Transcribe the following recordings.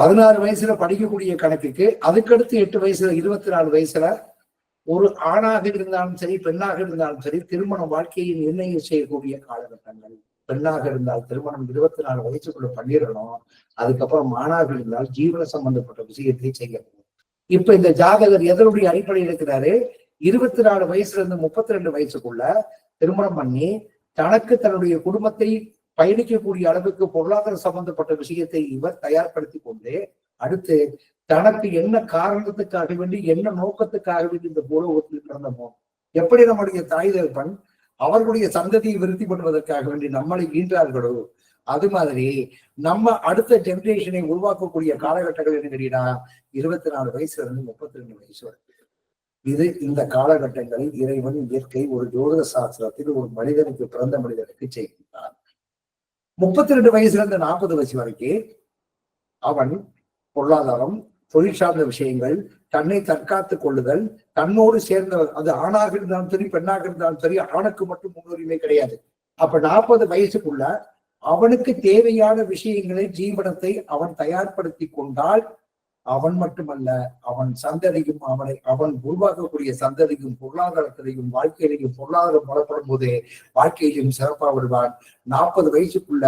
பதினாறு வயசுல படிக்கக்கூடிய கணக்குக்கு அதுக்கடுத்து எட்டு வயசுல இருபத்தி நாலு வயசுல ஒரு ஆணாக இருந்தாலும் சரி பெண்ணாக இருந்தாலும் சரி திருமண வாழ்க்கையை நிர்ணயம் செய்யக்கூடிய காலகட்டங்கள். பெண்ணாக இருந்தால் திருமணம் இருபத்தி நாலு வயசுக்குள்ள பண்ணிடணும். அதுக்கப்புறம் ஆணாக இருந்தால் ஜீவன சம்பந்தப்பட்ட விஷயத்தை செய்யணும். இப்ப இந்த ஜாதகர் எதனுடைய அடிப்படையில் இருக்கிறாரு? இருபத்தி நாலு வயசுல இருந்து முப்பத்தி ரெண்டு வயசுக்குள்ள திருமணம் பண்ணி தனக்கு தன்னுடைய குடும்பத்தை பயணிக்கக்கூடிய அளவுக்கு பொருளாதார சம்பந்தப்பட்ட விஷயத்தை இவர் தயார்படுத்தி கொண்டு அடுத்து தனக்கு என்ன காரணத்துக்காக வேண்டி என்ன நோக்கத்துக்காக வேண்டி இந்த பூலோகத்தில் பிறந்தமோ எப்படி நம்முடைய தாய் தகப்பன் அவர்களுடைய சந்ததியை விருத்தி பண்ணுவதற்காக வேண்டி நம்மளை ஈன்றார்களோ அது மாதிரி நம்ம அடுத்த ஜெனரேஷனை உருவாக்கக்கூடிய காலகட்டங்கள் என்ன கேட்டீங்கன்னா இருபத்தி நாலு வயசுல இருந்து முப்பத்தி ரெண்டு வயசு வரை. இது இந்த காலகட்டங்களில் இறைவன் இயற்கை ஒரு ஜோதிட சாஸ்திரத்தில் ஒரு மனிதனுக்கு பிறந்த மனிதனுக்கு செய்யும். முப்பத்தி ரெண்டு வயசுல இருந்து நாற்பது வயசு வரைக்கும் அவன் பொருளாதாரம் தொழில் சார்ந்த விஷயங்கள் தன்னை தற்காத்துக் கொள்ளுதல் தன்னோடு சேர்ந்த அது ஆணாக இருந்தாலும் சரி பெண்ணாக இருந்தாலும் சரி ஆணுக்கு மட்டும் முன்னுரிமை கிடையாது. அப்ப நாற்பது வயசுக்குள்ள அவனுக்கு தேவையான விஷயங்களை ஜீவனத்தை அவன் தயார்படுத்தி கொண்டால் அவன் மட்டுமல்ல அவன் சந்ததியும் அவனை அவன் உருவாக்கக்கூடிய சந்ததியும் பொருளாதாரத்திலையும் வாழ்க்கையிலையும் பொருளாதாரம் பலப்படும் போது வாழ்க்கையிலும் சிறப்பாக வருவான். நாற்பது வயசுக்குள்ள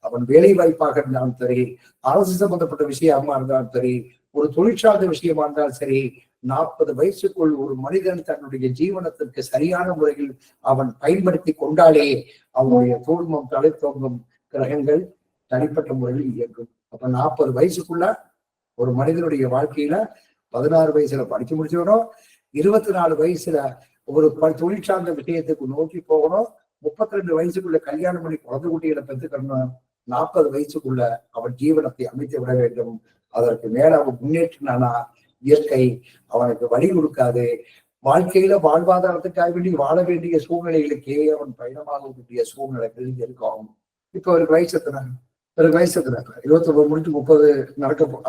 அவன் வேலை வாய்ப்பாக இருந்தாலும் சரி அரசு சம்பந்தப்பட்ட விஷயமா இருந்தாலும் சரி ஒரு தொழிற்சார்ந்த விஷயமா இருந்தாலும் சரி நாற்பது வயசுக்குள் ஒரு மனிதன் தன்னுடைய ஜீவனத்திற்கு சரியான முறையில் அவன் பயன்படுத்தி கொண்டாலே அவனுடைய குடும்பம் தலை தோங்கும் கிரகங்கள் தனிப்பட்ட முறையில் இயங்கும். அப்ப நாற்பது வயசுக்குள்ள ஒரு மனிதனுடைய வாழ்க்கையில பதினாறு வயசுல படிச்சு முடிச்சிடணும் இருபத்தி நாலு வயசுல ஒரு தொழிற்சார்ந்த தொழில் சார்ந்த விஷயத்துக்கு நோக்கி போகணும் முப்பத்தி ரெண்டு வயசுக்குள்ள கல்யாணம் பண்ணி குழந்தை குட்டிகளை பெற்றுக்கணும் நாற்பது வயசுக்குள்ள அவன் ஜீவனத்தை அமைத்து விட வேண்டும். அதற்கு மேல அவன் முன்னேற்றினானா? இயற்கை அவனுக்கு வழி கொடுக்காது. வாழ்க்கையில வாழ்வாதாரத்துக்காக வேண்டி வாழ வேண்டிய சூழ்நிலைகளுக்கே அவன் பயணமாக வேண்டிய சூழ்நிலைகள் இருக்கும். இப்ப ஒரு வயசு எத்தனை இவருக்கு வயசு இருக்கிறாங்க இருபத்தி ஒன்பது முடிச்சு முப்பது நடக்க போ-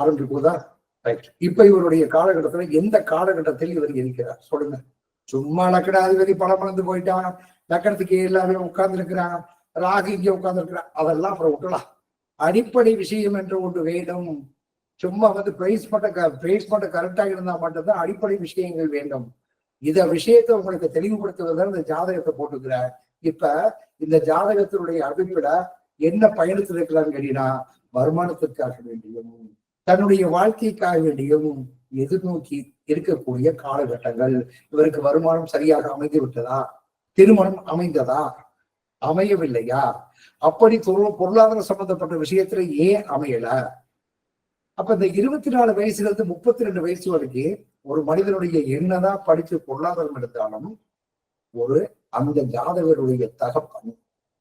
ரைட் இப்ப இவருடைய காலகட்டத்துல எந்த காலகட்டத்தில் இவர் இருக்கிறார்? சொல்லுங்க. சும்மா லக்கணாதிபதி படம் பழந்து போயிட்டான். லக்கணத்துக்கு எல்லாமே உட்கார்ந்து இருக்கிறான் ராகு இங்க உட்கார்ந்து இருக்கிறான் அதெல்லாம் அப்புறம் விட்டலாம் அடிப்படை விஷயம் என்று ஒன்று வேண்டும். சும்மா வந்து பிரைஸ் பண்ண பிரைஸ் பண்ண கரெக்டாக இருந்தா மட்டும்தான் அடிப்படை விஷயங்கள் வேண்டும். இத விஷயத்தை உங்களுக்கு தெளிவுபடுத்துவதுதான் இந்த ஜாதகத்தை போட்டுக்கிறார். இப்ப இந்த ஜாதகத்தினுடைய அறிவிப்பிட என்ன பயணத்தில் இருக்கிறான்னு கேட்டீங்கன்னா வருமானத்திற்காக வேண்டியும் தன்னுடைய வாழ்க்கைக்காக வேண்டியும் எதிர்நோக்கி இருக்கக்கூடிய காலகட்டங்கள். இவருக்கு வருமானம் சரியாக அமைந்து விட்டதா திருமணம் அமைந்ததா? அமையவில்லையா? அப்படி பொருளாதார சம்பந்தப்பட்ட விஷயத்துல ஏன் அமையல? அப்ப இந்த இருபத்தி நாலு வயசுல இருந்து முப்பத்தி ரெண்டு வயசு வரைக்கும் ஒரு மனிதனுடைய என்னதான் படிச்சு பொருளாதாரம் எடுத்தாலும் ஒரு அந்த ஜாதகருடைய தகப்பன்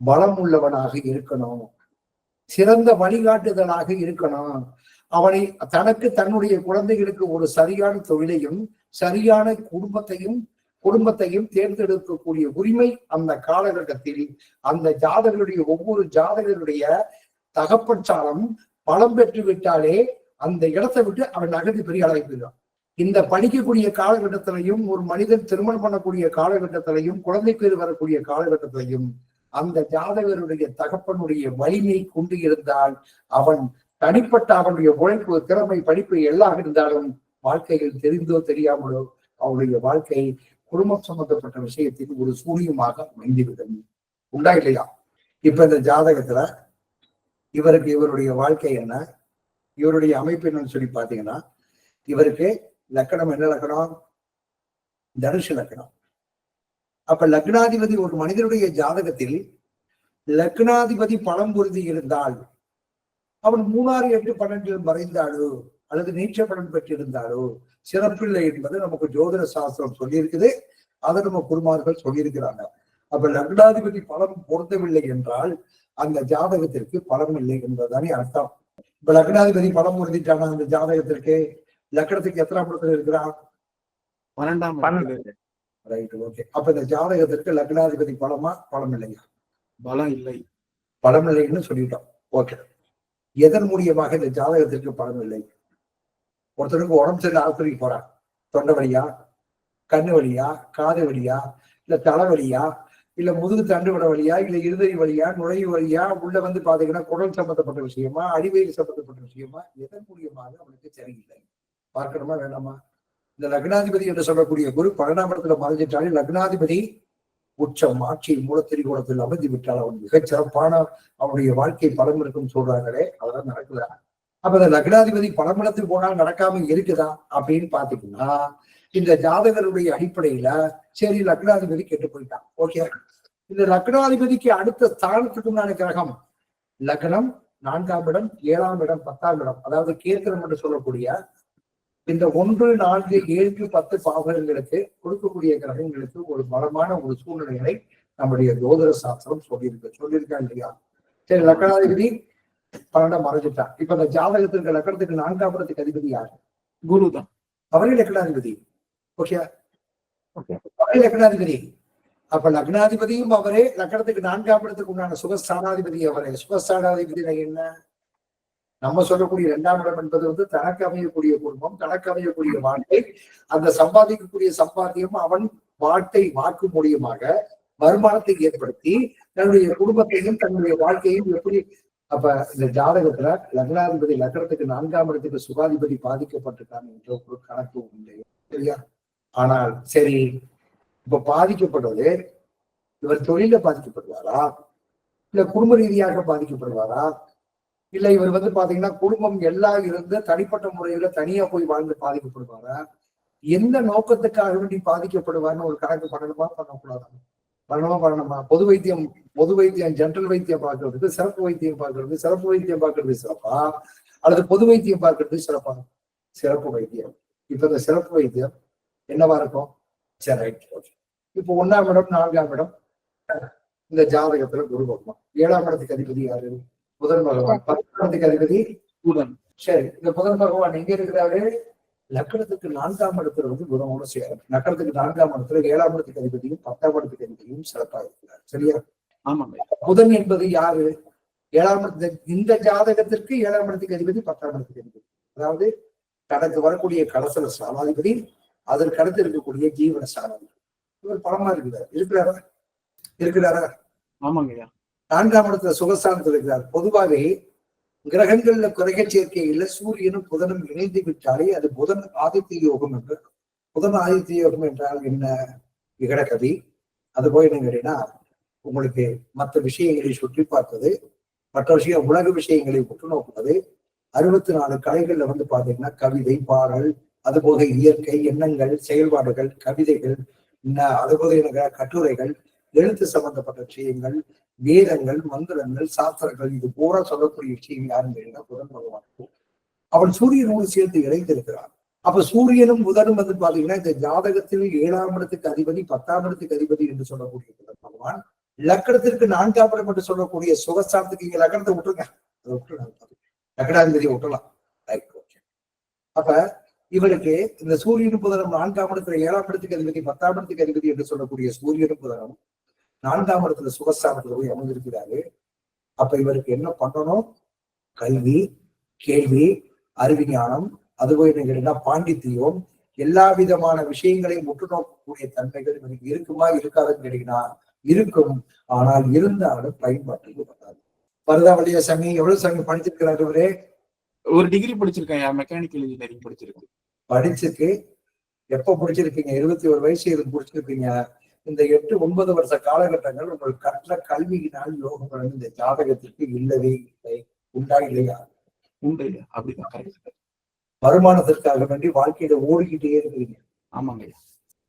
பலம் உள்ளவனாக இருக்கணும். சிறந்த வழிகாட்டுதலாக இருக்கணும். அவனை தனக்கு தன்னுடைய குழந்தைகளுக்கு ஒரு சரியான தொழிலையும் சரியான குடும்பத்தையும் குடும்பத்தையும் தேர்ந்தெடுக்கக்கூடிய உரிமை அந்த காலகட்டத்தில் அந்த ஜாதகருடைய ஒவ்வொரு ஜாதகருடைய தகப்பன் சாலம் பலம் பெற்று விட்டாலே அந்த இடத்தை விட்டு அவன் நகர்ந்து பெரிய அளவுக்கு இந்த படிக்கக்கூடிய காலகட்டத்திலையும் ஒரு மனிதன் திருமணம் பண்ணக்கூடிய காலகட்டத்திலையும் குழந்தை பேர் வரக்கூடிய காலகட்டத்திலையும் அந்த ஜாதகருடைய தகப்பனுடைய வலிமை கொண்டு இருந்தால் அவன் தனிப்பட்ட அவனுடைய உழைப்பு திறமை படிப்பு எல்லாம் இருந்தாலும் வாழ்க்கையில் தெரிந்தோ தெரியாமலோ அவனுடைய வாழ்க்கை குடும்பம் சம்பந்தப்பட்ட விஷயத்தின் ஒரு சூனியமாக அமைந்துவிடும். உண்டா இல்லையா? இப்ப இந்த ஜாதகத்துல இவருக்கு இவருடைய வாழ்க்கை என்ன? இவருடைய அமைப்பு என்னன்னு சொல்லி பாத்தீங்கன்னா இவருக்கு லக்கணம் என்ன லக்கணம்? தனுஷ லக்கணம். அப்ப லக்னாதிபதி ஒரு மனிதனுடைய ஜாதகத்தில் லக்னாதிபதி பலம் பொருந்தி இருந்தால் அவன் மூணாறு எட்டு பன்னெண்டில் மறைந்தாலோ அல்லது நீச்ச பலன் பெற்றிருந்தாலோ சிறப்பில்லை என்பது நமக்கு ஜோதிட சாஸ்திரம் சொல்லியிருக்குது. அதை நம்ம குருமார்கள் சொல்லியிருக்கிறாங்க. அப்ப லக்னாதிபதி பலம் பொருந்தவில்லை என்றால் அந்த ஜாதகத்திற்கு பலம் இல்லை என்பதுதானே அர்த்தம். இப்ப லக்னாதிபதி பலம் பொருந்திட்டானா அந்த ஜாதகத்திற்கு? லக்கணத்துக்கு எத்தனை படத்துல இருக்கிறான்? பன்னெண்டாம் பன்னெண்டு. இடத்துல ரைட் ஓகே அப்ப இந்த ஜாதகத்திற்கு லக்னாதிபதி பலமா? பலம் இல்லையா பலம் இல்லை பலம் இல்லைன்னு சொல்லிட்டோம். ஓகே எதன் மூலியமாக இந்த ஜாதகத்திற்கு பலம் இல்லை ஒருத்தருக்கு உடம்பு சரியில்லை ஆஸ்பத்திரிக்கு போறான் தொண்டை வலியா? கண்ணு வலியா? காது வலியா? இல்ல தலைவலியா இல்ல முதுகு தண்டுவட வழியா இல்ல இருதய வழியா நுழைவு வழியா உள்ள வந்து பாத்தீங்கன்னா குடல் சம்பந்தப்பட்ட விஷயமா? அடிவயிறு சம்பந்தப்பட்ட விஷயமா? எதன் மூலியமாக அவனுக்கு சரியில்லை? பார்க்கணுமா வேண்டாமா? இந்த லக்னாதிபதி என்று சொல்லக்கூடிய குரு பன்னெண்டாம் இடத்துல மறைஞ்சிட்டாலே லக்னாதிபதி உச்சம் ஆட்சி மூலத்திரிகோணத்தில் அமைந்து விட்டால் அவன் மிகச் சிறப்பான அவனுடைய வாழ்க்கை பலம் இருக்கும் சொல்றாங்களே அதெல்லாம் நடக்குதா அப்ப இந்த லக்னாதிபதி பலமிடத்தில் போனால் நடக்காம இருக்குதா அப்படின்னு பாத்தீங்கன்னா இந்த ஜாதகருடைய அடிப்படையில சரி லக்னாதிபதி கெட்டு போயிட்டான் ஓகே. இந்த லக்னாதிபதிக்கு அடுத்த ஸ்தானத்துக்கு உண்டான கிரகம் லக்னம் நான்காம் இடம் ஏழாம் இடம் பத்தாம் இடம். அதாவது கேத்திரம் என்று சொல்லக்கூடிய இந்த ஒன்று நான்கு ஏழு பத்து பாகங்களுக்கு கொடுக்கக்கூடிய கிரகங்களுக்கு ஒரு பலமான ஒரு சூழ்நிலைகளை நம்முடைய ஜோதிட சாஸ்திரம் சொல்லியிருக்கு. சொல்லியிருக்கா இல்லையா? சரி லக்னாதிபதி பன்னெண்டாம் மறைஞ்சிட்டான் இப்ப இந்த ஜாதகத்திற்கு லக்கணத்துக்கு நான்காம் இடத்துக்கு அதிபதி யாரு? குரு தான் அவரே லக்னாதிபதி ஓகே. அவரே லக்னாதிபதி அப்ப லக்னாதிபதியும் அவரே லக்கணத்துக்கு நான்காம் இடத்துக்கு உண்டான சுகஸ்தானாதிபதி அவரே. சுகஸ்தானாதிபதி என்ன? நம்ம சொல்லக்கூடிய இரண்டாம் இடம் என்பது வந்து தனக்கு அமையக்கூடிய குடும்பம் தனக்கு அமையக்கூடிய வாழ்க்கை. அந்த சம்பாதிக்கக்கூடிய சம்பாத்தியம் அவன் வாட்டை வாக்கு மூலியமாக வருமானத்தை ஏற்படுத்தி தன்னுடைய குடும்பத்தையும் தன்னுடைய வாழ்க்கையும் எப்படி அப்ப இந்த ஜாதகத்துல லக்னாதிபதி லக்னத்துக்கு நான்காம் இடத்துக்கு சுகாதிபதி பாதிக்கப்பட்டிருக்காங்க என்ற ஒரு கணக்கு உண்டு. சரியா? ஆனால் சரி இப்ப பாதிக்கப்படுவது இவர் தொழில பாதிக்கப்படுவாரா? இல்ல குடும்ப ரீதியாக பாதிக்கப்படுவாரா? இல்ல இவர் வந்து பாத்தீங்கன்னா குடும்பம் எல்லாம் இருந்து தனிப்பட்ட முறையில தனியா போய் வாழ்ந்து பாதிக்கப்படுவாரா? எந்த நோக்கத்துக்காக வேண்டி பாதிக்கப்படுவார்னு ஒரு கணக்கு பண்ணணுமா பண்ணக்கூடாதா பண்ணணுமா பண்ணணுமா? பொது வைத்தியம் பொது வைத்தியம் ஜென்ரல் வைத்தியம் பார்க்கறதுக்கு சிறப்பு வைத்தியம் பார்க்கறது சிறப்பு வைத்தியம் பார்க்கறது சிறப்பா? அல்லது பொது வைத்தியம் பார்க்கறது சிறப்பா? சிறப்பு வைத்தியம். இப்ப இந்த சிறப்பு வைத்தியம் என்னவா இருக்கும்? சரி ரைட் இப்போ ஒண்ணாம் இடம் நான்காம் இடம். இந்த ஜாதகத்துல குரு பகவான். ஏழாம் இடத்துக்கு அதிபதி யாரு? புதன் பகவான். பத்தாம் இடத்துக்கு அதிபதி புதன். சரி இந்த புதன் பகவான் எங்க இருக்கிறாரு? லக்கணத்துக்கு நான்காம் இடத்துல வந்து குருவோட சேரும் லக்கணத்துக்கு நான்காம் இடத்துல ஏழாம் இடத்துக்கு அதிபதியும் பத்தாம் இடத்துக்கு அதிபதியும் சிறப்பா இருக்கிறார். சரியா? ஆமாங்க புதன் என்பது யாரு? ஏழாம் இந்த ஜாதகத்திற்கு ஏழாம் இடத்துக்கு அதிபதி பத்தாம் இடத்துக்கு அதிபதி. அதாவது தனக்கு வரக்கூடிய கடசல அதற்கு அடுத்து இருக்கக்கூடிய ஜீவன ஸ்தானாதிபதி. இவர் பலமா இருக்கிறார். இருக்கிறாரா? இருக்கிறாரா? ஆமாங்க ஐயா. நான்காம் இடத்துல சுகஸ்தானத்தில் இருக்கிறார். பொதுவாகவே கிரகங்கள்ல குறைக சேர்க்கையில சூரியனும் புதனும் இணைந்து விட்டாலே அது புதன் ஆதித்ய யோகம் என்று புதன் ஆதித்ய யோகம் என்றால் என்ன? விகடகவி அது போய் என்ன கேட்டீங்கன்னா உங்களுக்கு மற்ற விஷயங்களை சுற்றி பார்ப்பது மற்ற விஷயம் உலக விஷயங்களை உற்று நோக்குவது. அறுபத்தி நாலு கலைகள்ல வந்து பாத்தீங்கன்னா கவிதை பாடல் அதுபோக இயற்கை எண்ணங்கள் செயல்பாடுகள் கவிதைகள் என்ன அதுபோக எனக்கு கட்டுரைகள் எழுத்து சம்பந்தப்பட்ட விஷயங்கள் வேதங்கள் மந்திரங்கள் சாஸ்திரங்கள் இது பூரா சொல்லக்கூடிய விஷயம் யாருன்னு கேட்டீங்கன்னா புதன் பகவான். அவன் சூரியனோடு சேர்ந்து இணைந்திருக்கிறான். அப்ப சூரியனும் புதனும் வந்து பாத்தீங்கன்னா இந்த ஜாதகத்தில் ஏழாம் இடத்துக்கு அதிபதி பத்தாம் இடத்துக்கு அதிபதி என்று சொல்லக்கூடிய புதன் பகவான் லக்கணத்திற்கு நான்காம் இடம் என்று சொல்லக்கூடிய சுகஸ்தானத்துக்கு இங்க லக்கணத்தை விட்டுருங்க. அதை விட்டுருங்க. லக்கணாதிபதியை விட்டலாம் ரைட் அப்ப இவருக்கு இந்த சூரியனும் புதனும் நான்காம் இடத்துல ஏழாம் இடத்துக்கு அதிபதி பத்தாம் இடத்துக்கு அதிபதி என்று சொல்லக்கூடிய சூரியனும் புதனும் நான்காம் இடத்துல சுகஸ்தானத்துல போய் அமர்ந்திருக்கிறாரு. அப்ப இவருக்கு என்ன பண்ணணும்? கல்வி கேள்வி அறிவிஞானம் அதுபோய் என்ன கேட்டீங்கன்னா பாண்டித்தியம் எல்லா விதமான விஷயங்களையும் உற்று நோக்கக்கூடிய தன்மைகள் இவருக்கு இருக்குமா இருக்காதுன்னு கேட்டீங்கன்னா இருக்கும். ஆனால் இருந்தாலும் பயன்பாட்டுக்கு வராது வருதா வழியா சாமி? எவ்வளவு சாமி படிச்சிருக்கிறாரு இவரே? ஒரு டிகிரி படிச்சிருக்கேன் மெக்கானிக்கல் இன்ஜினியரிங் படிச்சிருக்கேன். படிச்சுக்கு எப்ப முடிச்சிருக்கீங்க இருபத்தி ஒரு வயசு இருந்து முடிச்சிருக்கீங்க இந்த எட்டு ஒன்பது வருஷ காலகட்டங்கள் உங்கள் கற்ற கல்வியினால் யோகம் இந்த ஜாதகத்திற்கு இல்லவே இல்லை. உண்டா இல்லையா? உண்டு. அப்படிதான் கரெக்ட் வருமானத்திற்காக வேண்டி வாழ்க்கையில ஓடிக்கிட்டே இருக்கிறீங்க. ஆமாங்க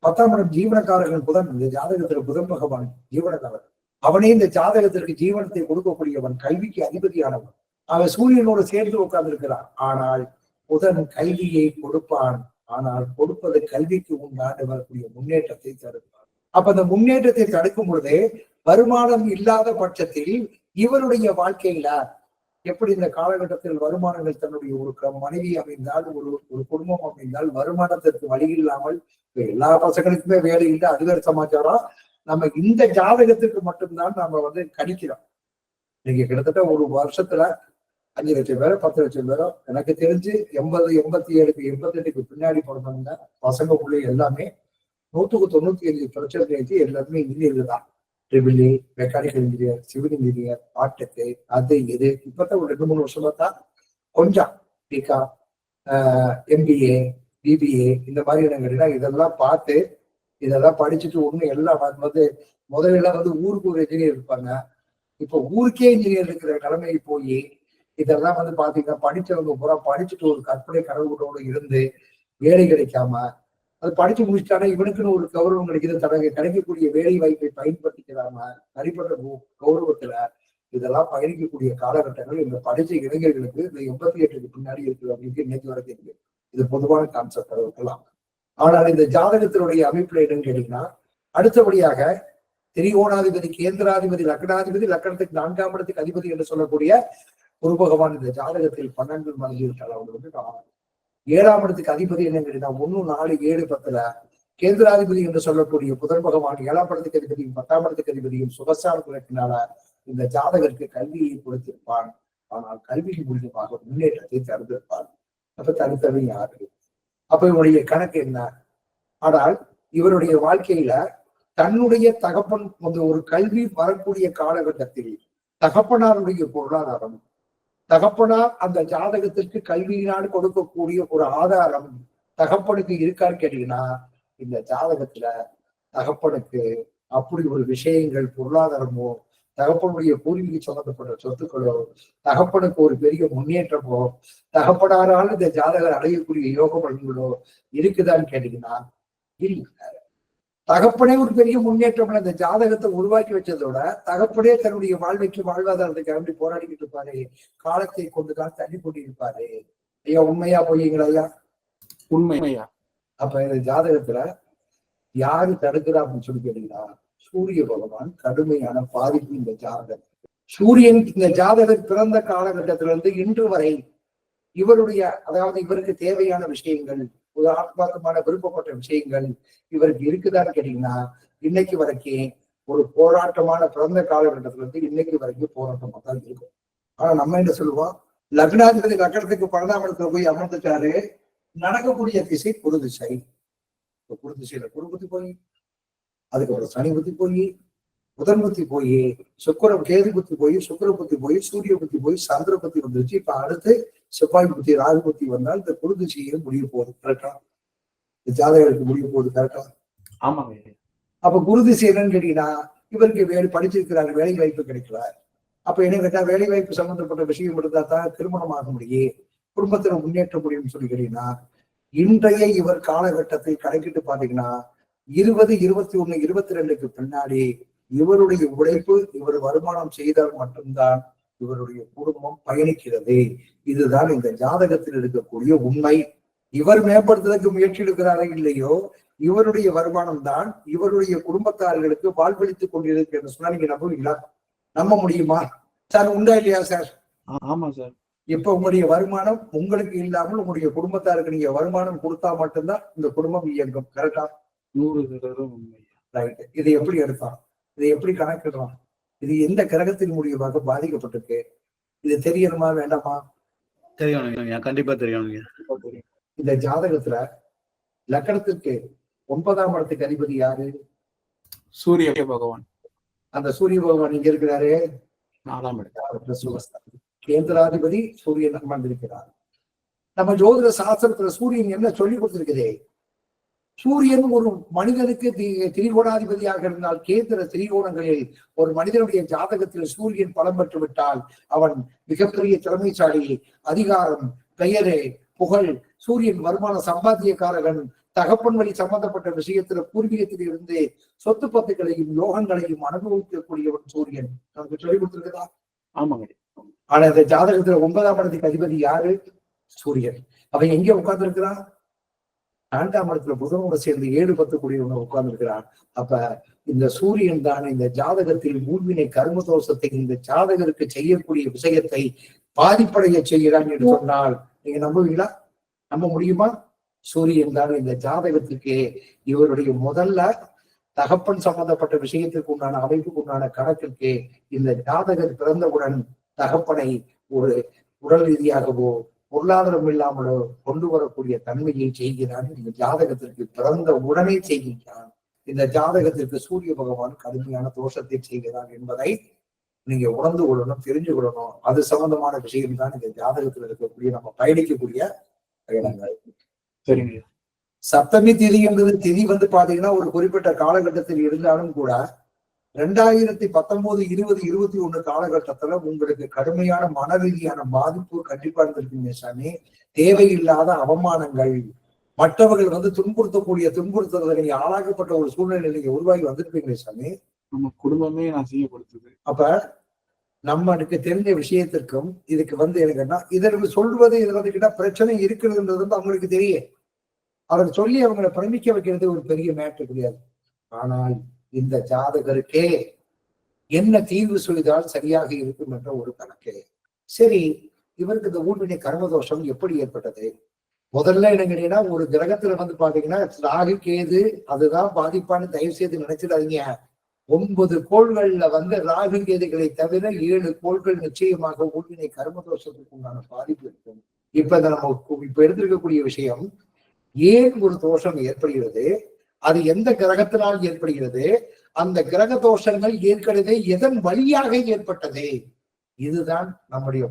பத்தாம் இடம் ஜீவனக்காரர்கள் புதன். இந்த ஜாதகத்துல புதன் பகவான் ஜீவனக்காரன் அவனே இந்த ஜாதகத்திற்கு ஜீவனத்தை கொடுக்கக்கூடியவன் கல்விக்கு அதிபதியானவன். அவன் சூரியனோடு சேர்ந்து உட்கார்ந்து இருக்கிறான் ஆனால் புதன் கல்வியை கொடுப்பான். ஆனால் கொடுப்பது கல்விக்கு உண்டான வரக்கூடிய முன்னேற்றத்தை தடுப்பான் அப்ப அந்த முன்னேற்றத்தை தடுக்கும் பொழுது வருமானம் இல்லாத பட்சத்தில் இவருடைய வாழ்க்கையில எப்படி இந்த காலகட்டத்தில் வருமானங்கள் தன்னுடைய ஒரு மனைவி அமைந்தால் ஒரு ஒரு குடும்பம் அமைந்தால் வருமானத்திற்கு வழி இல்லாமல் எல்லா பசங்களுக்குமே வேலை இல்லை அது வேற சமாச்சாரம். நம்ம இந்த ஜாதகத்துக்கு மட்டும்தான் நம்ம வந்து கணிக்கிறோம். நீங்க கிட்டத்தட்ட ஒரு வருஷத்துல அஞ்சு லட்சம் பேரும் பத்து லட்சம் பேரும் எனக்கு தெரிஞ்சு எண்பது எண்பத்தி ஏழுக்கு எண்பத்தி எட்டுக்கு பின்னாடி பிறந்தவங்க பசங்க பிள்ளை எல்லாமே நூற்றுக்கு தொண்ணூத்தி அஞ்சு பிரச்சனை எல்லாருமே இன்ஜினியர் தான் triple E mechanical engineer civil engineer ஆர்டெக்கு அது இது இப்பதான் ஒரு ரெண்டு மூணு வருஷமா தான் கொஞ்சம் பிகா எம்பிஏ பிபிஏ இந்த மாதிரி இடங்கள்னா இதெல்லாம் பார்த்து இதெல்லாம் படிச்சுட்டு ஒண்ணு எல்லாம் வந்து- வந்து முதல்ல வந்து ஊருக்கு ஒரு இன்ஜினியர் இருப்பாங்க. இப்போ ஊருக்கே இன்ஜினியர் இருக்கிற நிலைமைக்கு போய் இதெல்லாம் வந்து பாத்தீங்கன்னா படிச்சவங்க பூரா படிச்சுட்டு ஒரு கற்பனை கடவுளோடு இருந்து வேலை கிடைக்காம அது படிச்சு முடிச்சிட்டானா இவனுக்குன்னு ஒரு கௌரவம் கிடைக்குது தனக்கு கிடைக்கக்கூடிய வேலை வாய்ப்பை பயன்படுத்திக்கிறாம தனிப்பட்ட கௌரவத்துல இதெல்லாம் பயணிக்கக்கூடிய காலகட்டங்கள் இந்த படிச்ச இளைஞர்களுக்கு இந்த எண்பத்தி எட்டுக்கு பின்னாடி இருக்குது அப்படின்னு இன்னைக்கு வரைக்கும் இருக்கு இது பொதுவான கான்செப்ட் இருக்கலாம். ஆனால் இந்த ஜாதகத்தினுடைய அமைப்புல என்னன்னு கேட்டீங்கன்னா அடுத்தபடியாக திரிகோணாதிபதி கேந்திராதிபதி லக்னாதிபதி லக்கணத்துக்கு நான்காம் இடத்துக்கு அதிபதி என்று சொல்லக்கூடிய குரு பகவான் இந்த ஜாதகத்தில் பன்னெண்டு மனைவிட்டால் அவங்க வந்து ஏழாம் இடத்துக்கு அதிபதி என்னன்னு கேட்டீங்கன்னா ஒண்ணு நாலு ஏழு பத்துல கேந்திராதிபதி என்று சொல்லக்கூடிய புதன் பகவான் ஏழாம் படத்துக்கு அதிபதியும் பத்தாம் படத்துக்கு அதிபதியும் சுகசாரத்தினால இந்த ஜாதகருக்கு கல்வியை கொடுத்திருப்பான் ஆனால் கல்வியின் மூலியமாக முன்னேற்றத்தை தடுத்திருப்பான் அப்ப தடுத்தவன் யாரு? அப்ப இவருடைய கணக்கு என்ன? ஆனால் இவருடைய வாழ்க்கையில தன்னுடைய தகப்பன் வந்து ஒரு கல்வி வரக்கூடிய காலகட்டத்தில் தகப்பனாருடைய பொருளாதாரம் தகப்பனார் அந்த ஜாதகத்திற்கு கல்வியினால் கொடுக்கக்கூடிய ஒரு ஆதாரம் தகப்பனுக்கு இருக்கான்னு கேட்டீங்கன்னா இந்த ஜாதகத்துல தகப்பனுக்கு அப்படி ஒரு விஷயங்கள் பொருளாதாரமோ தகப்பனுடைய பூர்வீக சம்பந்தப்பட்ட சொத்துக்களோ தகப்பனுக்கு ஒரு பெரிய முன்னேற்றமோ தகப்பனாரால் இந்த ஜாதகர் அடையக்கூடிய யோக பலன்களோ இருக்குதான்னு கேட்டீங்கன்னா இல்லை. தகப்பனே ஒரு பெரிய முன்னேற்றம் இந்த ஜாதகத்தை உருவாக்கி வச்சதோட தகப்பனே தன்னுடைய வாழ்வைக்கு வாழ்வாதாரத்துக்கு அப்படி போராடிக்கிட்டு இருப்பாரு. காலத்தை கொண்டு தான் தள்ளி கொண்டிருப்பாரு ஐயா உண்மையா பொய்யுங்களா உண்மையா? அப்ப இந்த ஜாதகத்துல யாரு தடுக்கிறா அப்படின்னு சொல்லி கேட்டீங்கன்னா சூரிய பகவான் கடுமையான பாதிப்பு இந்த ஜாதகம் சூரியன் இந்த ஜாதகர் பிறந்த காலகட்டத்தில இருந்து இன்று வரை இவருடைய அதாவது இவருக்கு தேவையான விஷயங்கள் ஒரு ஆத்மார்த்தமான விருப்பப்பட்ட விஷயங்கள் இவருக்கு இருக்குதான்னு கேட்டீங்கன்னா இன்னைக்கு வரைக்கும் ஒரு போராட்டமான பிறந்த காலகட்டத்துல இருந்து இன்னைக்கு வரைக்கும் போராட்டமா தான் இருக்கும். ஆனா நம்ம என்ன சொல்லுவோம்? லக்னாதிபதி லக்னத்துக்கு பன்னெண்டாம் இடத்துல போய் அமர்ந்துட்டாரு. நடக்கக்கூடிய திசை குருதிசை இப்ப குரு திசையில போய் அதுக்கப்புறம் சனி புத்தி போய் புதன் புத்தி போய் சுக்கர கேது புத்தி போய் சுக்கர புத்தி போய் சூரிய புத்தி போய் சந்திர புத்தி வந்துருச்சு. இப்ப அடுத்து செவ்வாய் புத்தி ராகு புத்தி வந்தால் இந்த குரு திசையே முடிய போகுது கரெக்டா இந்த ஜாதகருக்கு முடிய போகுது கரெக்டா ஆமாங்க. அப்ப குரு திசை என்னன்னு கேட்டீங்கன்னா இவருக்கு வேலை படிச்சிருக்கிறாரு வேலை வாய்ப்பு கிடைக்கல. அப்ப என்ன கேட்டா வேலை வாய்ப்பு சம்பந்தப்பட்ட விஷயம் இருந்தா தான் திருமணம் ஆக முடியும் குடும்பத்துல முன்னேற்ற முடியும்னு சொல்லி கேட்டீங்கன்னா இன்றைய இவர் காலகட்டத்தை கணக்கிட்டு பாத்தீங்கன்னா இருபது இருபத்தி ஒண்ணு இருபத்தி ரெண்டுக்கு பின்னாடி இவருடைய உழைப்பு இவர் வருமானம் செய்தால் மட்டும்தான் இவருடைய குடும்பம் பயணிக்கிறது. இதுதான் இந்த ஜாதகத்தில் இருக்கக்கூடிய உண்மை. இவர் மேம்படுத்துவதற்கு முயற்சி எடுக்கிறாரா இல்லையோ? இவருடைய வருமானம் தான் இவருடைய குடும்பத்தார்களுக்கு வாழ்வளித்துக் கொண்டிருக்கு என்று சொன்னா நீங்க நம்புவீங்களா? நம்ப முடியுமா? சார் உண்டா இல்லையா சார்? ஆமா சார். இப்ப உங்களுடைய வருமானம் உங்களுக்கு இல்லாமல் உங்களுடைய குடும்பத்தாருக்கு நீங்க வருமானம் கொடுத்தா மட்டும்தான் இந்த குடும்பம் இயங்கும் கரெக்டா நூறு ரைட் இதை எப்படி எடுத்தான் இதை எப்படி கணக்கிடுறான் இது எந்த கிரகத்தின் மூலியமாக பாதிக்கப்பட்டிருக்கு? இது தெரியணுமா வேண்டாமா? தெரியணுங்க கண்டிப்பா தெரியணுங்க. இந்த ஜாதகத்துல லக்கணத்திற்கு ஒன்பதாம் இடத்துக்கு அதிபதி யாரு? சூரிய பகவான். அந்த சூரிய பகவான் இங்க இருக்கிறாரு? நாலாம் இடம். கேந்திராதிபதி சூரியன் அமர்ந்திருக்கிறார். நம்ம ஜோதிட சாஸ்திரத்துல சூரியன் என்ன சொல்லி கொடுத்திருக்குதே? சூரியன் ஒரு மனிதனுக்கு திரிகோணாதிபதியாக இருந்தால் கேந்திர திரிகோணங்களில் ஒரு மனிதனுடைய ஜாதகத்தில் சூரியன் பலம் பெற்று விட்டால் அவன் மிகப்பெரிய திறமைசாலி அதிகாரம் பெயரு புகழ் சூரியன் வருமான சம்பாத்தியக்காரகன் தகப்பன் வழி சம்பந்தப்பட்ட விஷயத்துல பூர்வீகத்தில் இருந்து சொத்து பத்துக்களையும் யோகங்களையும் அனுபவிக்கக்கூடியவன் சூரியன். நமக்கு சொல்லிக் கொடுத்திருக்குதா ஆமாங்க. ஆனா இந்த ஜாதகத்துல ஒன்பதாம் இடத்துக்கு அதிபதி யாரு? சூரியன். அவன் எங்க உட்கார்ந்து இருக்கிறான் நான்காம் இடத்துல புதனோட சேர்ந்து ஏழு பத்து கூடியவங்க உட்கார்ந்துருக்கிறான் அப்ப இந்த சூரியன் தான் இந்த ஜாதகத்தில் மூழ்வினை கர்ம தோஷத்தை இந்த ஜாதகருக்கு செய்யக்கூடிய விஷயத்தை பாதிப்படைய செய்கிறான் என்று சொன்னால் நீங்க நம்புவீங்களா? நம்ப முடியுமா? சூரியன் தான் இந்த ஜாதகத்துக்கு இவருடைய முதல்ல தகப்பன் சம்பந்தப்பட்ட விஷயத்திற்கு உண்டான அமைப்புக்கு உண்டான கணக்கிற்கு இந்த ஜாதகர் பிறந்தவுடன் தகப்பனை ஒரு உடல் ரீதியாகவோ பொருளாதாரம் இல்லாமலோ கொண்டு வரக்கூடிய தன்மையை செய்கிறான். இந்த ஜாதகத்திற்கு பிறந்த உடனே செய்கின்றான். இந்த ஜாதகத்திற்கு சூரிய பகவான் கடுமையான தோஷத்தை செய்கிறார் என்பதை நீங்க உணர்ந்து கொள்ளணும் தெரிஞ்சு கொள்ளணும். அது சம்பந்தமான விஷயம் தான் இந்த ஜாதகத்தில் இருக்கக்கூடிய நம்ம பயணிக்கக்கூடிய இடங்கள். சரிங்க. சப்தமி திதி என்பது திதி வந்து பாத்தீங்கன்னா ஒரு குறிப்பிட்ட காலகட்டத்தில் இருந்தாலும் கூட ரெண்டாயிரத்தி பத்தொன்பது இருபது இருபத்தி ஒண்ணு காலகட்டத்துல உங்களுக்கு கடுமையான மன ரீதியான பாதிப்பு கண்டிப்பா இருந்திருக்கீங்க சாமி. தேவையில்லாத அவமானங்கள். மற்றவர்கள் வந்து துன்புறுத்தக்கூடிய துன்புறுத்துறதை நீங்க ஆளாக்கப்பட்ட ஒரு சூழ்நிலை நீங்க உருவாகி வந்திருப்பீங்க சாமி. நம்ம குடும்பமே நான் செய்யப்படுத்துது. அப்ப நம்மளுக்கு தெரிஞ்ச விஷயத்திற்கும் இதுக்கு வந்து எனக்குன்னா இதற்கு சொல்வது இதுல வந்து கேட்டா பிரச்சனை இருக்கிறதுன்றது வந்து அவங்களுக்கு தெரியும். அதை சொல்லி அவங்களை பிரமிக்க வைக்கிறது ஒரு பெரிய மேட்ரு கிடையாது. ஆனால் இந்த ஜாதகருக்கே என்ன தீர்வு செய்தால் சரியாக இருக்கும் என்ற ஒரு கணக்கு. சரி இவருக்கு இந்த ஊழ்வினை கர்மதோஷம் எப்படி ஏற்பட்டது? முதல்ல என்ன கேட்டீங்கன்னா ஒரு கிரகத்துல வந்து பாத்தீங்கன்னா ராகு கேது அதுதான் பாதிப்பான்னு தயவு செய்து நினைச்சிடாதீங்க. ஒன்பது கோள்கள்ல வந்து ராகு கேதுகளை தவிர ஏழு கோள்கள் நிச்சயமாக ஊழ்வினை கர்மதோஷத்துக்கு உண்டான பாதிப்பு இருக்கும். இப்ப நம்ம இப்ப எடுத்திருக்கக்கூடிய விஷயம் ஏன் ஒரு தோஷம் ஏற்படுகிறது? அது எந்த கிரகத்தினால் ஏற்படுகிறது? அந்த கிரக தோஷங்கள் ஏற்கனவே எதன் வழியாக ஏற்பட்டது? இதுதான் நம்முடைய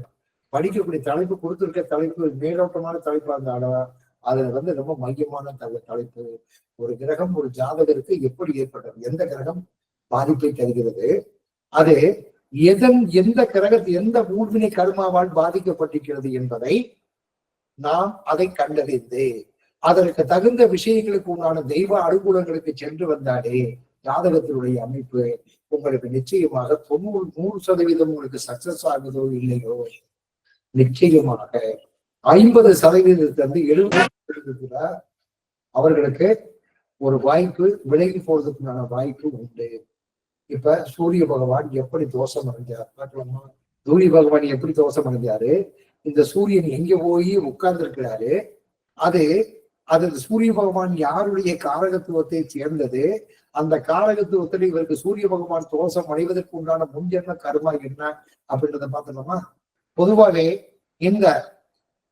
படிக்கக்கூடிய தலைப்பு கொடுத்திருக்க தலைப்பு மேலோட்டமான தலைப்பா இருந்தாலும் அதுல வந்து ரொம்ப மையமான தலைப்பு. ஒரு கிரகம் ஒரு ஜாதகருக்கு எப்படி ஏற்பட்டது? எந்த கிரகம் பாதிப்பை தருகிறது? அது எதன் எந்த கிரகத்து எந்த ஊழ்வினை கருமாவால் பாதிக்கப்பட்டிருக்கிறது என்பதை நாம் அதை கண்டறிந்து அதற்கு தகுந்த விஷயங்களுக்கு உண்டான தெய்வ அனுகூலங்களுக்கு சென்று வந்தாலே ஜாதகத்தினுடைய அமைப்பு உங்களுக்கு நிச்சயமாக தொண்ணூறு நூறு சதவீதம் உங்களுக்கு சக்சஸ் ஆகுதோ இல்லையோ? நிச்சயமாக. ஐம்பது சதவீதத்திலிருந்து எழுபது சதவீதத்துல அவர்களுக்கு ஒரு வாய்ப்பு விலகி போறதுக்குண்டான வாய்ப்பு உண்டு. இப்ப சூரிய பகவான் எப்படி தோஷம் அடைஞ்சார்? பார்க்கலாமா? சூரிய பகவான் எப்படி தோஷம் அடைஞ்சாரு? இந்த சூரியன் எங்க போய் உட்கார்ந்து இருக்கிறாரு அது அது சூரிய பகவான் யாருடைய காரகத்துவத்தை சேர்ந்தது? அந்த காரகத்துவத்தில் இவருக்கு சூரிய பகவான் தோஷம் அடைவதற்கு உண்டான முன்ஜென்ம கருமா என்ன அப்படின்றத பார்த்தோமா பொதுவாகவே இந்த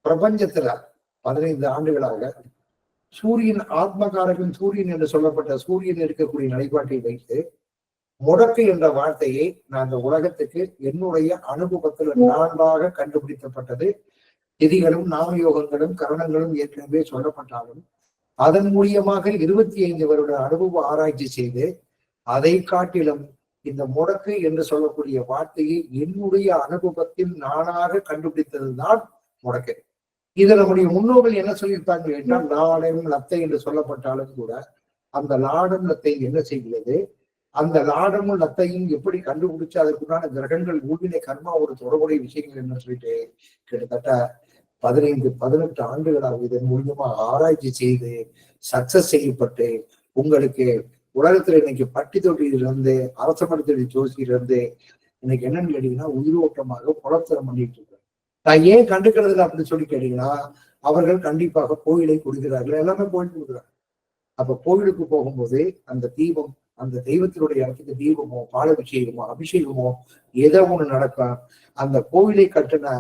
பிரபஞ்சத்துல பதினைந்து ஆண்டுகளாக சூரியன் ஆத்மகாரகன் சூரியன் என்று சொல்லப்பட்ட சூரியன் இருக்கக்கூடிய நிலைப்பாட்டை வைத்து முடக்கு என்ற வார்த்தையை நான் இந்த உலகத்துக்கு என்னுடைய அனுபவத்தில் நான்காக கண்டுபிடிக்கப்பட்டது. திதிகளும் நாமயோகங்களும் கரணங்களும் ஏற்கனவே சொல்லப்பட்டாலும் அதன் மூலியமாக இருபத்தி ஐந்து வருட அனுபவ ஆராய்ச்சி செய்து அதை காட்டிலும் இந்த முடக்கு என்று சொல்லக்கூடிய வார்த்தையை என்னுடைய அனுபவத்தில் நானாக கண்டுபிடித்ததுதான் முடக்கு. இது நம்முடைய முன்னோர்கள் என்ன சொல்லியிருப்பாங்க என்றால் லாடம் லத்தை என்று சொல்லப்பட்டாலும் கூட அந்த லாடம் லத்தை என்ன செய்கிறது? அந்த லாடமும் லத்தையும் எப்படி கண்டுபிடிச்சு அதற்குண்டான கிரகங்கள் ஊழ்வினை கர்மா ஒரு தொடர்புடைய விஷயங்கள் என்ன சொல்லிட்டு கிட்டத்தட்ட பதினைந்து பதினெட்டு ஆண்டுகளாக இதன் மூலியமா ஆராய்ச்சி செய்து சக்சஸ் செய்யப்பட்டு உங்களுக்கு உலகத்துல இன்னைக்கு பட்டி தொட்டியிலிருந்து அரச மரத்தடி ஜோசியிலிருந்து இன்னைக்கு என்னன்னு கேட்டீங்கன்னா உயிரோட்டமாக புலத்தரம் பண்ணிட்டு இருக்காங்க. நான் ஏன் கண்டுக்கிறது அப்படின்னு சொல்லி கேட்டீங்கன்னா அவர்கள் கண்டிப்பாக கோயிலை கொடுக்கிறார்கள். எல்லாமே கோயில் கொடுக்குறாங்க. அப்ப கோயிலுக்கு போகும்போது அந்த தீபம் அந்த தெய்வத்தினுடைய இடத்துக்கு தீபமோ பாலபிஷேகமோ அபிஷேகமோ அபிஷேகமோ ஏதோ ஒண்ணு நடக்கும். அந்த கோயிலை கட்டின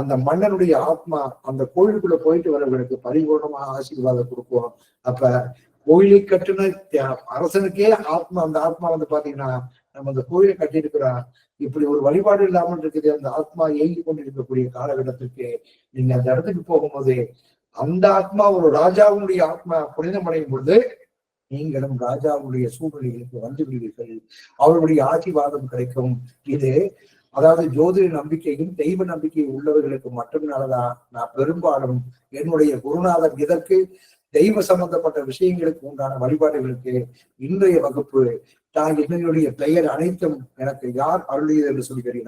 அந்த மன்னனுடைய ஆத்மா அந்த கோயிலுக்குள்ள போயிட்டு வரவர்களுக்கு பரிபூர்ணமாக ஆசீர்வாதம் கொடுக்கும். அப்ப கோயிலை கட்டுன அரசனுக்கே ஆத்மா அந்த ஆத்மா வந்து பாத்தீங்கன்னா நம்ம அந்த கோயிலை கட்டியிருக்கிறோம் இப்படி ஒரு வழிபாடு இல்லாமல் இருக்குது அந்த ஆத்மா ஏங்கி கொண்டிருக்கக்கூடிய காலகட்டத்திற்கு நீங்க அந்த இடத்துக்கு போகும்போது அந்த ஆத்மா ஒரு ராஜாவுடைய ஆத்மா புனிதமடையும் பொழுது நீங்களும் ராஜாவுடைய சூழ்நிலைகளுக்கு வந்து விடுவீர்கள். அவருடைய ஆசீர்வாதம் கிடைக்கும். இது அதாவது ஜோதிட நம்பிக்கையும் தெய்வ நம்பிக்கை உள்ளவர்களுக்கு மட்டும்னாலதான் நான் பெரும்பாலும் என்னுடைய குருநாதர் இதற்கு தெய்வ சம்பந்தப்பட்ட விஷயங்களுக்கு உண்டான வழிபாடுகளுக்கு இன்றைய வகுப்பு நான் என்னுடைய பெயர் அனைத்தும் எனக்கு யார் அருளியது என்று சொல்லி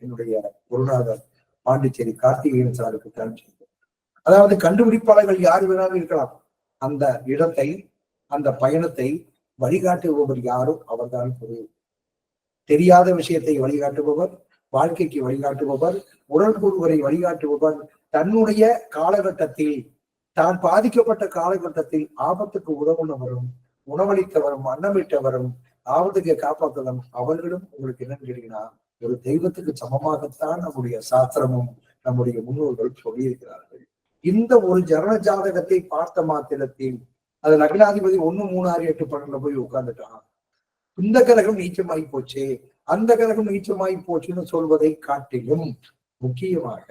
என்னுடைய குருநாதர் பாண்டிச்சேரி கார்த்திகேயன் சாருக்கு தான் அதாவது கண்டுபிடிப்பாளர்கள் யார் வேணாலும் இருக்கலாம். அந்த இடத்தை அந்த பயணத்தை வழிகாட்டுபவர் யாரும் அவர்தான் குரு. தெரியாத விஷயத்தை வழிகாட்டுபவர் வாழ்க்கைக்கு வழிகாட்டுபவர் உடல் குழுவரை வழிகாட்டுபவர். தன்னுடைய காலகட்டத்தில் தான் பாதிக்கப்பட்ட காலகட்டத்தில் ஆபத்துக்கு உதவுனவரும் உணவளித்தவரும் அன்னமிட்டவரும் ஆபத்துக்கு காப்பாற்றவரும் அவர்களும் உங்களுக்கு என்னன்னு கேட்டீங்கன்னா ஒரு தெய்வத்துக்கு சமமாகத்தான் நம்முடைய சாஸ்திரமும் நம்முடைய முன்னோர்கள் சொல்லியிருக்கிறார்கள். இந்த ஒரு ஜன ஜாதகத்தை பார்த்த மாத்திரத்தில் அது லக்னாதிபதி ஒண்ணு மூணு ஆறு எட்டு பன்னெண்டுல போய் உட்கார்ந்துட்டான். இந்த கிரகம் நீச்சமாகி போச்சு. அந்த கிரகம் நீச்சமாய் போச்சுன்னு சொல்வதை காட்டிலும் முக்கியமாக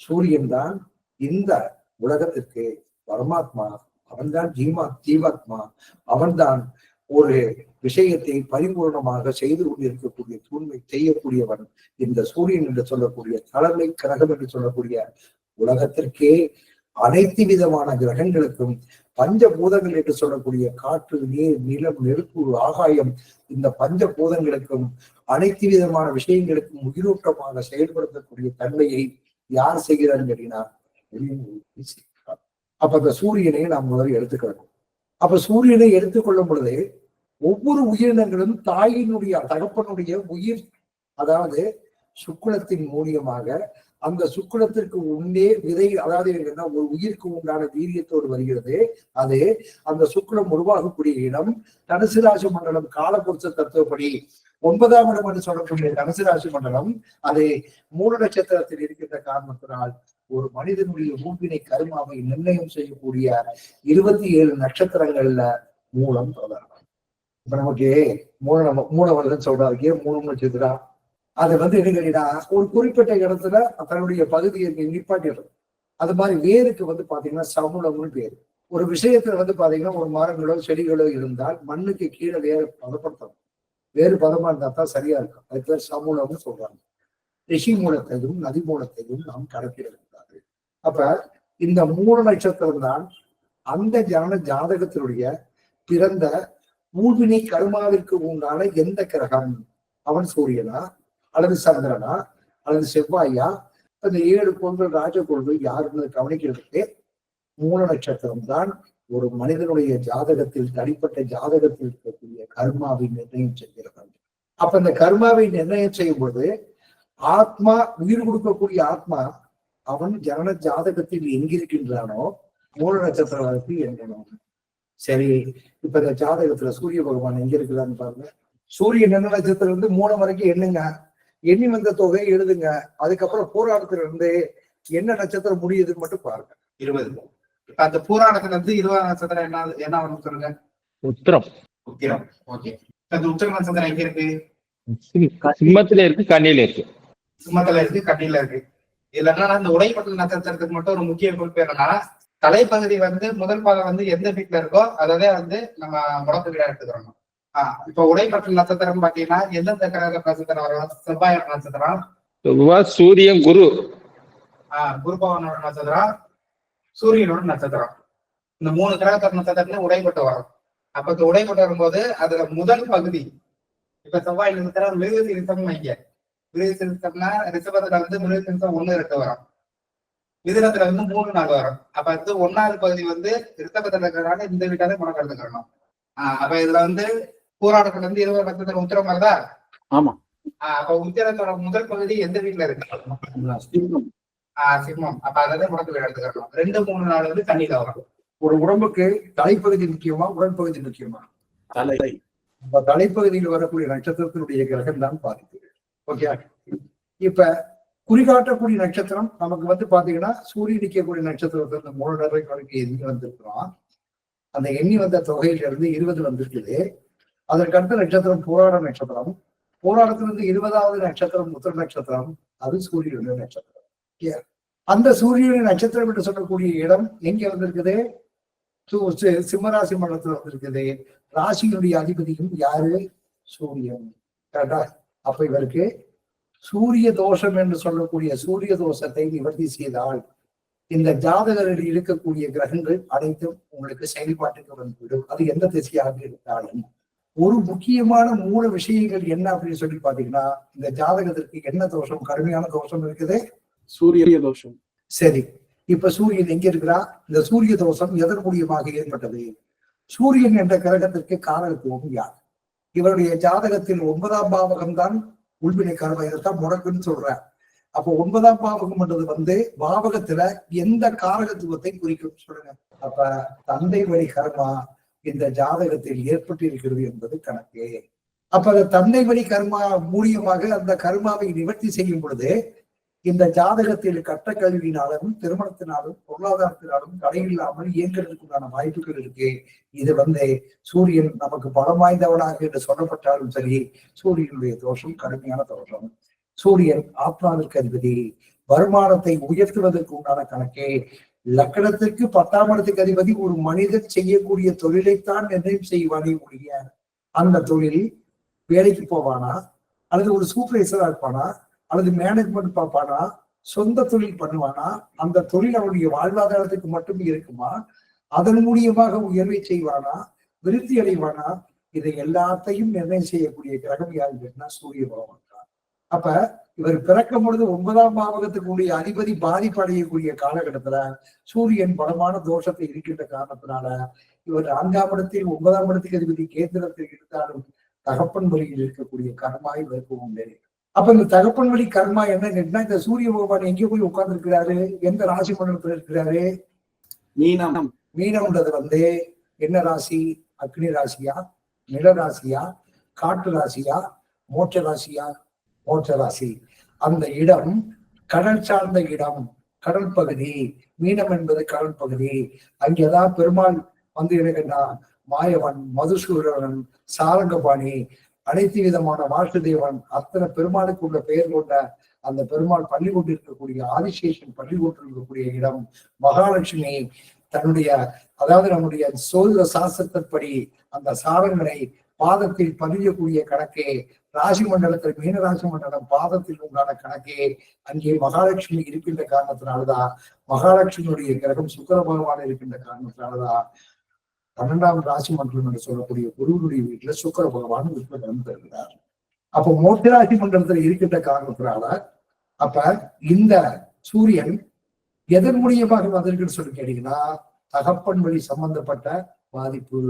சூரியன் தான் இந்த உலகத்திற்கு பரமாத்மா அவன்தான் ஜீமா ஜீவாத்மா அவன்தான் ஒரு விஷயத்தை பரிபூர்ணமாக செய்து கொண்டிருக்கக்கூடிய தூண்மை செய்யக்கூடியவன் இந்த சூரியன் என்று சொல்லக்கூடிய தளர்வை கிரகம் என்று சொல்லக்கூடிய உலகத்திற்கே அனைத்து விதமான கிரகங்களுக்கும் பஞ்சபூதங்கள் என்று சொல்லக்கூடிய காற்று நீர் நிலம் நெருப்பு ஆகாயம் இந்த பஞ்சபூதங்களுக்கும் அனைத்து விதமான விஷயங்களுக்கும் உயிரோட்டமாக செயல்படுத்தக்கூடிய தன்மையை யார் செய்கிறார் கேட்டீங்கன்னா அப்ப அந்த சூரியனை நாம் முதல்ல எடுத்துக்கிறோம் அப்ப சூரியனை எடுத்துக்கொள்ளும் பொழுது ஒவ்வொரு உயிரினங்களும் தாயினுடைய தகப்பனுடைய உயிர் அதாவது சுக்குலத்தின் மூலியமாக அந்த சுக்குலத்திற்கு உண்டே விதை அதாவது என்னன்னா ஒரு உயிருக்கு உண்டான வீரியத்தோடு வருகிறது. அது அந்த சுக்குலம் உருவாகக்கூடிய இடம் தனுசு ராசி மண்டலம் காலபுருஷ தத்துவப்படி. ஒன்பதாம் இடம் என்று சொல்லக்கூடிய தனுசு ராசி மண்டலம் அது மூல நட்சத்திரத்தில் இருக்கின்ற காரணத்தினால் ஒரு மனிதனுடைய மூப்பினை கருமாவை நிர்ணயம் செய்யக்கூடிய இருபத்தி ஏழு நட்சத்திரங்கள்ல மூலம் பிரதானம். இப்ப நமக்கு மூணு நம்ம மூல வருடம் சொல்றாரு. ஏன் மூலம் நட்சத்திரம்? அது வந்து என்ன ஒரு குறிப்பிட்ட இடத்துல தன்னுடைய பகுதியை நிப்பாட்டிடுறது அது மாதிரி வேருக்கு வந்து பாத்தீங்கன்னா சமூலம்னு பேரு. ஒரு விஷயத்துல வந்து பாத்தீங்கன்னா ஒரு மரங்களோ செடிகளோ இருந்தால் மண்ணுக்கு கீழே வேறு பதப்படுத்தணும். வேறு பதமா இருந்தா தான் சரியா இருக்கும். அதுக்கு பேர் சமூலம்னு சொல்றாங்க. ரிஷி மூலத்தையும் நதி மூலத்தையும் நாம் கணக்கிடக்கூடாது அப்ப இந்த மூல நட்சத்திரம் தான் அந்த ஜன ஜாதகத்தினுடைய பிறந்த ஊழ்வினை கருமாவிற்கு உண்டான எந்த கிரகம்? அவன் சூரியனா? அல்லது சந்திரனா அல்லது செவ்வாயா? அந்த ஏழு கோள்கள் ராஜ கோள்கள் யாருன்னு கவனிக்கிறதுக்கு மூல நட்சத்திரம் தான் ஒரு மனிதனுடைய ஜாதகத்தில் தனிப்பட்ட ஜாதகத்தில் இருக்கக்கூடிய கர்மாவை நிர்ணயம் செய்கிறது. அப்ப அந்த கர்மாவை நிர்ணயம் செய்யும் பொழுது ஆத்மா உயிர் கொடுக்கக்கூடிய ஆத்மா அவன் ஜனன ஜாதகத்தில் எங்கிருக்கின்றானோ மூல நட்சத்திரத்துக்கு எங்கணும்? சரி இப்ப இந்த ஜாதகத்துல சூரிய பகவான் எங்க இருக்கிறான்னு பாருங்க. சூரியன் என்ன நட்சத்திரம் இருந்து மூணு வரைக்கும் எண்ணுங்க. எண்ணி வந்த தொகையை எழுதுங்க. அதுக்கப்புறம் போராட்டத்துல இருந்து என்ன நட்சத்திரம் முடியுதுன்னு மட்டும் பாருங்க. இருபது. இப்ப அந்த புராணத்துல இருந்து இருபது நட்சத்திரம் என்ன என்ன வரும் சொல்லுங்க? உத்திரம். உத்திரம். ஓகே. அந்த உத்திர நட்சத்திரம் எங்க இருக்கு? சிம்- சிம்மத்துல இருக்கு கண்ணியில இருக்கு. சிம்மத்துல இருக்கு கண்ணில இருக்கு. இதுல என்னன்னா இந்த உடைப்பட்ட நட்சத்திரத்துக்கு மட்டும் ஒரு முக்கிய குறிப்பு என்னன்னா தலைப்பகுதி வந்து முதல் பாகம் வந்து எந்த வீட்ல இருக்கோ அதவே வந்து நம்ம முடக்கு வீடா எடுத்துக்கிறோம் ஆஹ் இப்ப உடைப்பட்ட நட்சத்திரம் பாத்தீங்கன்னா எந்தெந்த கிரக நட்சத்திரம் வரும்? செவ்வாய் நட்சத்திரம். பொதுவா சூரியன் குரு. ஆஹ் குரு பகவானோட நட்சத்திரம் சூரியனோட நட்சத்திரம். இந்த மூணு கிரகத்தோட நட்சத்திரத்துல உடைப்பட்டு வரும். அப்ப இந்த உடைப்பட்டு வரும்போது அதுல முதல் பகுதி இப்ப செவ்வாய் நட்சத்திரம் மிருக திருத்தம் வைங்க. மிருக திருத்தம்னா ரிஷபத்துல வந்து மிருக திருத்தம் ஒண்ணு ரெண்டு வரும். மிதுனத்துல வந்து மூணு நாலு வரும். அப்ப வந்து ஒன்னாவது பகுதி வந்து ரிஷபத்துல இருக்கிறனால இந்த வீட்டாலே முடக்கம் எடுத்துக்கணும் ஆஹ் அப்ப இதுல வந்து போராட்டத்துல இருந்து இருபது நட்சத்திரம் உத்திரம் வருதா ஆமா. ஆஹ் அப்ப உத்திரத்தோட முதல் பகுதி எந்த வீட்டுல இருக்கு? ஆஹ் சிம்மம். அப்ப அதான் முடக்கு எடுத்துக்கணும். ரெண்டு மூணு நாள் வந்து தண்ணியில வரும். ஒரு உடம்புக்கு தலைப்பகுதி முக்கியமா உடற்பகுதி முக்கியமா? தலை. அப்ப தலைப்பகுதியில் வரக்கூடிய நட்சத்திரத்தினுடைய கிரகம் தான் பாதிக்குது ஓகே? இப்ப குறிகாட்டக்கூடிய நட்சத்திரம் நமக்கு வந்து பாத்தீங்கன்னா சூரியன் நிற்கக்கூடிய நட்சத்திரத்துல இந்த மூணு வரைக்கும் எண்ணி வந்திருக்கிறோம். அந்த எண்ணி வந்த தொகையில இருந்து இருபது வந்திருக்குது. அதற்கடுத்த நட்சத்திரம் போராட நட்சத்திரம். போராட்டத்திலிருந்து இருபதாவது நட்சத்திரம் உத்தர நட்சத்திரம். அது சூரியனுடைய நட்சத்திரம். அந்த சூரியனின் நட்சத்திரம் என்று சொல்லக்கூடிய இடம் எங்க வந்திருக்குது சிம்மராசி மண்டலத்தில் வந்திருக்குது ராசியினுடைய அதிபதியும் யாரு? சூரியன். கரெக்டா அப்ப இவருக்கு சூரிய தோஷம் என்று சொல்லக்கூடிய சூரிய தோஷத்தை நிவர்த்தி செய்தால் இந்த ஜாதகரில் இருக்கக்கூடிய கிரகங்கள் அனைத்தும் உங்களுக்கு செயல்பாட்டுக்கு வந்துவிடும் அது எந்த திசையாக இருந்தாலும். ஒரு முக்கியமான மூல விஷயங்கள் என்ன அப்படின்னு சொல்லி பாத்தீங்கன்னா இந்த ஜாதகத்திற்கு என்ன தோஷம்? கடுமையான தோஷம் இருக்குது. சூரிய தோஷம். சரி. இப்ப சூரியன் எங்க இருக்கிறா? இந்த சூரிய தோஷம் எதன் மூலியமாக ஏற்பட்டது? சூரியன் என்ற கிரகத்திற்கு காரகத்துவம் யார்? இவருடைய ஜாதகத்தில் ஒன்பதாம் பாவகம் தான் உள்வினை கர்ம. இதைத்தான் முடக்குன்னு சொல்றார். அப்போ ஒன்பதாம் பாவகம் என்றது வந்து பாவகத்துல எந்த காரகத்துவத்தை குறிக்கும் சொல்லுங்க. அப்ப தந்தை வழி கர்மா இந்த ஜாதகத்தில் ஏற்பட்டிருக்கிறது என்பது கணக்கே. அப்ப அந்த தந்தை வழி கர்மா மூலியமாக அந்த கர்மாவை நிவர்த்தி செய்யும் பொழுது இந்த ஜாதகத்தில் கட்ட கல்வியினாலும் திருமணத்தினாலும் பொருளாதாரத்தினாலும் தடையில்லாமல் இயங்குறதுக்குண்டான வாய்ப்புகள் இருக்கு. இது வந்து சூரியன் நமக்கு பலம் வாய்ந்தவனாக என்று சொல்லப்பட்டாலும் சரி சூரியனுடைய தோஷம் கடுமையான தோஷம். சூரியன் ஆத்மாவிற்கு அதிபதி. வருமானத்தை உயர்த்துவதற்கு உண்டான கணக்கே. லக்கணத்திற்கு பத்தாம் இடத்துக்கு அதிபதி ஒரு மனிதன் செய்யக்கூடிய தொழிலைத்தான் நிர்ணயம் செய்வானே ஒழிய அந்த தொழில் வேலைக்கு போவானா? அல்லது ஒரு சூப்பர்வைசரா இருப்பானா? அல்லது மேனேஜ்மெண்ட் பார்ப்பானா? சொந்த தொழில் பண்ணுவானா? அந்த தொழில் அவனுடைய வாழ்வாதாரத்துக்கு மட்டும் இருக்குமா? அதன் மூலியமாக உயர்வை செய்வானா? விருத்தி அடைவானா? இதை எல்லாத்தையும் நிர்ணயம் செய்யக்கூடிய கிரகம் யாருன்னா சூரிய பகவான் தான். அப்ப இவர் பிறக்கும் பொழுது ஒன்பதாம் பாவகத்துக்குரிய அதிபதி பாதிப்பு அடையக்கூடிய காலகட்டத்துல சூரியன் பலமான தோஷத்தை இருக்கின்ற காரணத்தினால இவர் நான்காம் இடத்தில் ஒன்பதாம் இடத்துக்கு அதிபதி கேந்திரத்தில் இருந்தாலும் தகப்பன் வழியில் இருக்கக்கூடிய கர்மா இவருக்கு உண்டு அப்ப இந்த தகப்பன் வழி கர்மா என்ன கேட்டா இந்த சூரிய பகவான் எங்க போய் உட்கார்ந்து இருக்கிறாரு எந்த ராசி மண்டலத்துல இருக்கிறாரு? மீனம். மீனம்ன்றது வந்து என்ன ராசி? அக்னி ராசியா? நில ராசியா? காட்டு ராசியா? மோட்ச ராசியா? மோட்ச ராசி. அந்த இடம் கடல் சார்ந்த இடம் கடல் பகுதி. மீனம் என்பது கடல் பகுதி. அங்கேதான் பெருமாள் வந்து இருக்கின்றான் மாயவன் மதுசூரன் சாரங்கபாணி அனைத்து விதமான வாசுதேவன் அத்தனை பெருமாளுக்கு உள்ள பெயர் கொண்ட அந்த பெருமாள் பள்ளி கொண்டிருக்கக்கூடிய ஆதிசேஷன் பள்ளி கொண்டிருக்கக்கூடிய இடம் மகாலட்சுமி. தன்னுடைய அதாவது நம்முடைய சோதர சாஸ்திரத்தின்படி அந்த சாரங்களை பாதத்தில் பதியக்கூடிய கணக்கே ராசி மண்டலத்தில் மீனராசி மண்டலம் பாதத்தில் உண்டான கணக்கே அங்கே மகாலட்சுமி இருக்கின்ற காரணத்தினாலதான் மகாலட்சுமியுடைய கிரகம் சுக்கர பகவான் இருக்கின்ற காரணத்தினாலதான் பன்னெண்டாம் ராசி மண்டலம் என்று சொல்லக்கூடிய குருவனுடைய வீட்டுல சுக்கர பகவான் உற்பத்தி பெறுகிறார். அப்ப மோட்ச மண்டலத்துல இருக்கின்ற காரணத்தினால அப்ப இந்த சூரியன் எதன் மூலியமாக வந்திருக்குன்னு சொல்லி கேட்டீங்கன்னா தகப்பன் வழி சம்பந்தப்பட்ட பாதிப்பு.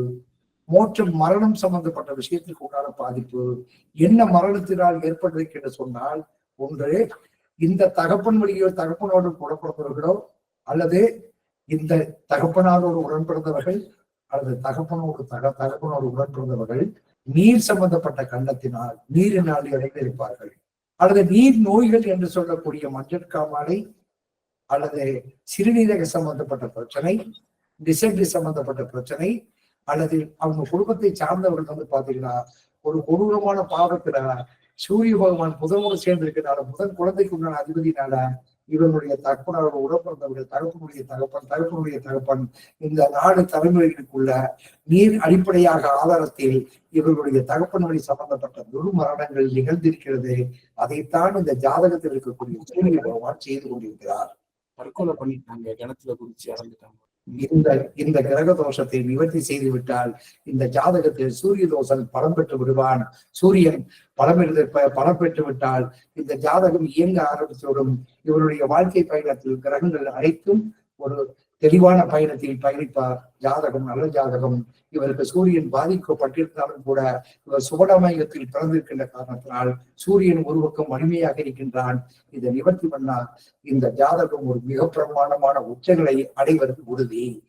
மோட்சம் மரணம் சம்பந்தப்பட்ட விஷயத்திற்கு உண்டான பாதிப்பு. என்ன மரணத்தினால் ஏற்பட்டிருக்கு என்று சொன்னால் ஒன்று இந்த தகப்பன் வழியோ தகப்பனோடு உடன்பிறந்தவர்களோ அல்லது இந்த தகப்பனாரோடு உடன்பிறந்தவர்கள் அல்லது தகப்பனோடு தக தகப்பனோடு உடன்பிறந்தவர்கள் நீர் சம்பந்தப்பட்ட கண்டத்தினால் நீரினால் இறைந்திருப்பார்கள். அல்லது நீர் நோய்கள் என்று சொல்லக்கூடிய மஞ்சள் காமாலை அல்லது சிறுநீரக சம்பந்தப்பட்ட பிரச்சனை டிசென்ட்ரி சம்பந்தப்பட்ட பிரச்சனை அல்லது அவங்க குடும்பத்தை சார்ந்தவர்கள் வந்து பாத்தீங்கன்னா ஒரு கொடூரமான பாவத்துல சூரிய பகவான் புதனோடு சேர்ந்திருக்கிறனால புதன் குழந்தைக்கு உண்டான அதிபதினால இவனுடைய தகப்பனோட உடம்பிறந்தவர்கள் தகப்பனுடைய தகப்பன் தகப்பனுடைய தகப்பன் இந்த நாடு தலைமுறைகளுக்குள்ள நீர் அடிப்படையாக ஆதாரத்தில் இவர்களுடைய தகப்பனுடைய சம்பந்தப்பட்ட துர்மரணங்கள் நிகழ்ந்திருக்கிறது. அதைத்தான் இந்த ஜாதகத்தில் இருக்கக்கூடிய சூரிய பகவான் செய்து கொண்டிருக்கிறார். தற்கொலை பண்ணிட்டாங்க கிணத்துல குறிச்சு இறந்துட்டாங்க இந்த இந்த கிரக தோஷத்தை நிவர்த்தி செய்து விட்டால் இந்த ஜாதகத்தில் சூரிய தோஷம் பலம் பெற்று விடுவான். சூரியன் பலம் இருந்து ப- பலம் பெற்று விட்டால் இந்த ஜாதகம் இயங்க ஆரம்பித்துவிடும் இவருடைய வாழ்க்கை பயணத்தில் கிரகங்கள் அனைத்தும் ஒரு தெளிவான பயணத்தில் பயணிப்பார். ஜாதகம் நல்ல ஜாதகம். இவருக்கு சூரியன் பாதிக்கப்பட்டிருந்தாலும் கூட இவர் சுவடமயத்தில் பிறந்திருக்கின்ற காரணத்தினால் சூரியன் ஒரு பக்கம் வலிமையாக இருக்கின்றான். இதை நிவர்த்தி பண்ணால் இந்த ஜாதகம் ஒரு மிக பிரமாண்டமான உச்சங்களை அடைவது உறுதி.